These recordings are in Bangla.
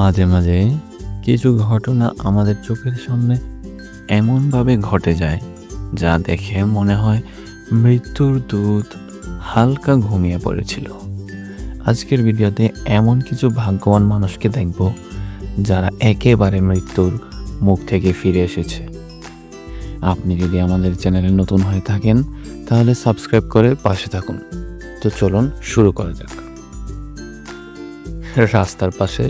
মাঝে মাঝে কিছু ঘটনা আমাদের চোখের সামনে এমনভাবে ঘটে যায়, যা দেখে মনে হয় মৃত্যুর দূত হালকা ঘুমিয়ে পড়েছিল। আজকের ভিডিওতে এমন কিছু ভাগ্যবান মানুষকে দেখব, যারা একেবারে মৃত্যুর মুখ থেকে ফিরে এসেছে। আপনি যদি আমাদের চ্যানেলে নতুন হয়ে থাকেন, তাহলে সাবস্ক্রাইব করে পাশে থাকুন। তো চলুন শুরু করা যাক। রাস্তার পাশে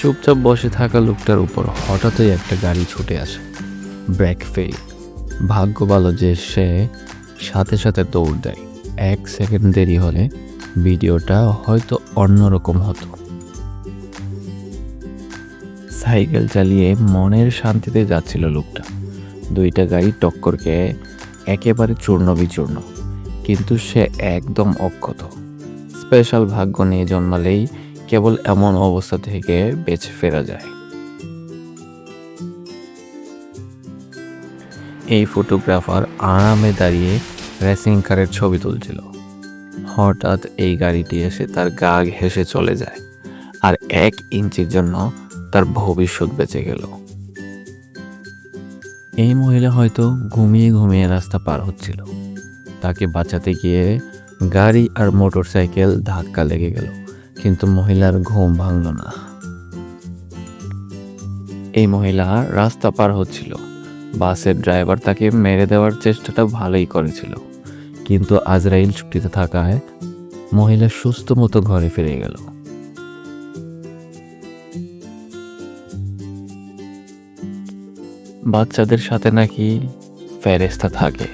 চুপচাপ বসে থাকা লোকটার উপর হঠাৎই একটা গাড়ি ছুটে আসে। Brake fail. ভাগ্য ভালো যে সে সাথে সাথে দৌড় দেয়। এক সেকেন্ড দেরি হলে ভিডিওটা হয়তো অন্যরকম হতো। সাইকেল চালিয়ে মনের শান্তিতে যাচ্ছিল লোকটা। দুইটা গাড়ি টক্করকে একেবারে চূর্ণ বিচূর্ণ কিন্তু সে একদম অক্ষত। স্পেশাল ভাগ্য নিয়ে জন্মালেই কেবল এমন অবস্থা থেকে বেঁচে ফেরা যায়। এই ফটোগ্রাফার আরামে দাঁড়িয়ে রেসিং কারের ছবি তুলছিল। হঠাৎ এই গাড়িটি এসে তার গা ঘেসে চলে যায় আর এক ইঞ্চির জন্য তার ভবিষ্যৎ বেঁচে গেল। এই মহিলা হয়তো ঘুমিয়ে ঘুমিয়ে রাস্তা পার হচ্ছিল। তাকে বাঁচাতে গিয়ে গাড়ি আর মোটরসাইকেল ধাক্কা লেগে গেল। কিন্তু মহিলার ঘুম ভাঙল না। এই মহিলা রাস্তা পার হচ্ছিল। বাসের ড্রাইভার তাকে মেরে দেওয়ার চেষ্টাটা ভালোই করেছিল। কিন্তু আজরাইল ছুটিতে থাকায় মহিলা সুস্থ মতো ঘরে ফিরে গেল। বাচ্চাদের সাথে নাকি ফেরেস্তা থাকে।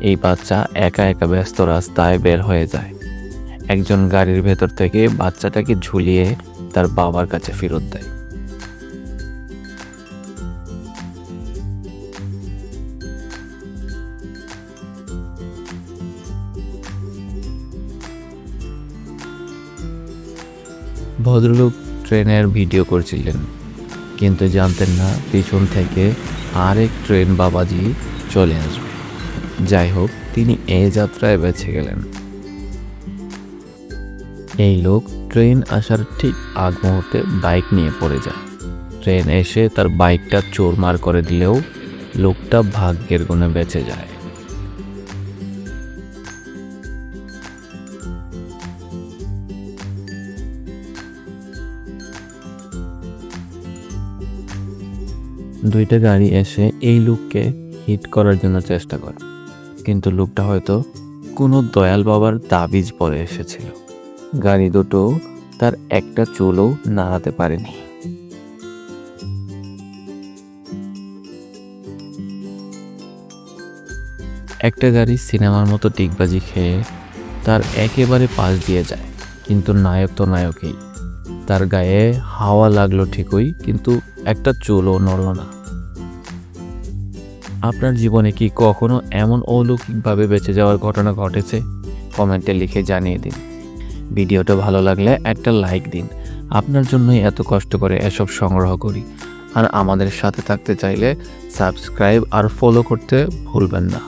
এই বাচ্চা একা একা ব্যস্ত রাস্তায় বের হয়ে যায়। একজন গাড়ির ভেতর থেকে বাচ্চাটাকে ঝুলিয়ে তার বাবার কাছে ফেরত দেয়। ভদ্রলোক ট্রেনের ভিডিও করছিলেন, কিন্তু জানতেন না পিছন থেকে আরেক ট্রেন বাবাজি চলে আসবে। যাই হোক, তিনি এ যাত্রায় বেছে গেলেন। এই লোক ট্রেন আসার ঠিক আগ মুহূর্তে বাইক নিয়ে পড়ে যায়। ট্রেন এসে তার বাইকটা চোরমার করে দিলেও লোকটা ভাগ্যের গুণে বেঁচে যায়। দুইটা গাড়ি এসে এই লোককে হিট করার জন্য চেষ্টা করে, কিন্তু লোকটা হয়তো কোনো দয়াল বাবার তাবিজ পরে এসেছিল। গাড়ি দুটো তার একটা চুলও নাড়াতে পারেনি। একটা গাড়ি সিনেমার মতো টিকবাজি খেয়ে তার একেবারে পাশ দিয়ে যায়, কিন্তু নায়ক তো নায়কেই। তার গায়ে হাওয়া লাগল ঠিকই, কিন্তু একটা চুলও নড়ল না। আপনার জীবনে কি কখনো এমন অলৌকিকভাবে বেঁচে যাওয়ার ঘটনা ঘটেছে? কমেন্টে লিখে জানিয়ে দিন। ভিডিওটা ভালো লাগলে একটা লাইক দিন। আপনার জন্যই এত কষ্ট করে এসব সংগ্রহ করি। আর আমাদের সাথে থাকতে চাইলে সাবস্ক্রাইব আর ফলো করতে ভুলবেন না।